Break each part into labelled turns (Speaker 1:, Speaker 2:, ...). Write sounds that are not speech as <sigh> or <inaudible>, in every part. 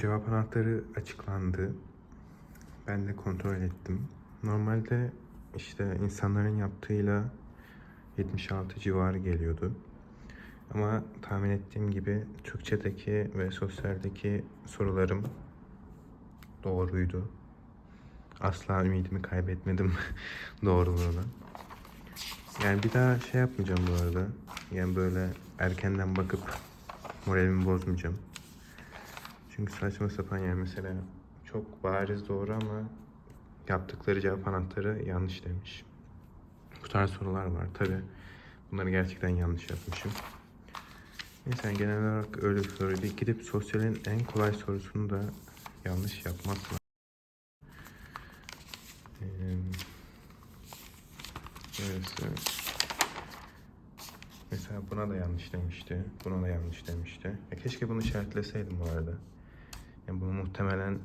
Speaker 1: cevap anahtarı açıklandı. Ben de kontrol ettim. Normalde işte insanların yaptığıyla 76 civarı geliyordu. Ama tahmin ettiğim gibi Türkçedeki ve sosyaldeki sorularım doğruydu. Asla ümidimi kaybetmedim <laughs> doğruluğuna. Yani bir daha şey yapmayacağım bu arada. Yani böyle erkenden bakıp moralimi bozmayacağım. Çünkü saçma sapan yani mesela çok bariz doğru ama yaptıkları cevap anahtarı yanlış demiş. Bu tarz sorular var tabi. Bunları gerçekten yanlış yapmışım. Neyse genel olarak öyle bir soruydu. Gidip sosyalin en kolay sorusunu da yanlış yapmakla. Ee? Mesela buna da yanlış demişti. Buna da yanlış demişti. Ya keşke bunu işaretleseydim bu arada. Yani bunu muhtemelen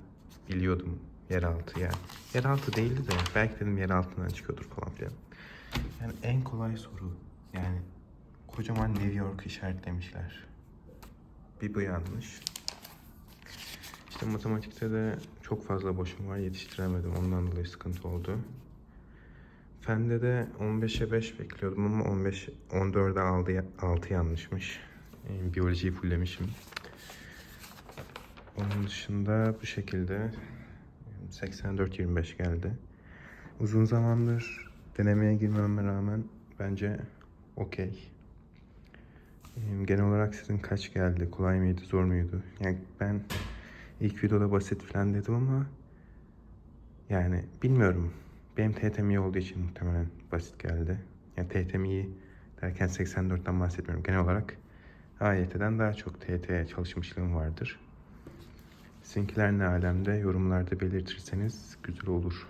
Speaker 1: biliyordum. Yeraltı yani. Yeraltı değildi de belki dedim yer altından çıkıyordur falan filan. Yani en kolay soru. Yani kocaman New York işaretlemişler. Bir bu yanlış. İşte matematikte de çok fazla boşum var yetiştiremedim. Ondan dolayı sıkıntı oldu. Fende de 15'e 5 bekliyordum ama 15 14'e 6, 6 yanlışmış. Biyolojiyi fullemişim. Onun dışında bu şekilde 84-25 geldi. Uzun zamandır denemeye girmeme rağmen bence okey. Genel olarak sizin kaç geldi? Kolay mıydı, zor muydu? Yani ben ilk videoda basit falan dedim ama yani bilmiyorum. Benim TYT'm iyi olduğu için muhtemelen basit geldi. Yani TYT'm iyi derken 84'ten bahsetmiyorum. Genel olarak AYT'den daha çok TYT'ye çalışmışlığım vardır. Sizinkiler ne alemde yorumlarda belirtirseniz güzel olur.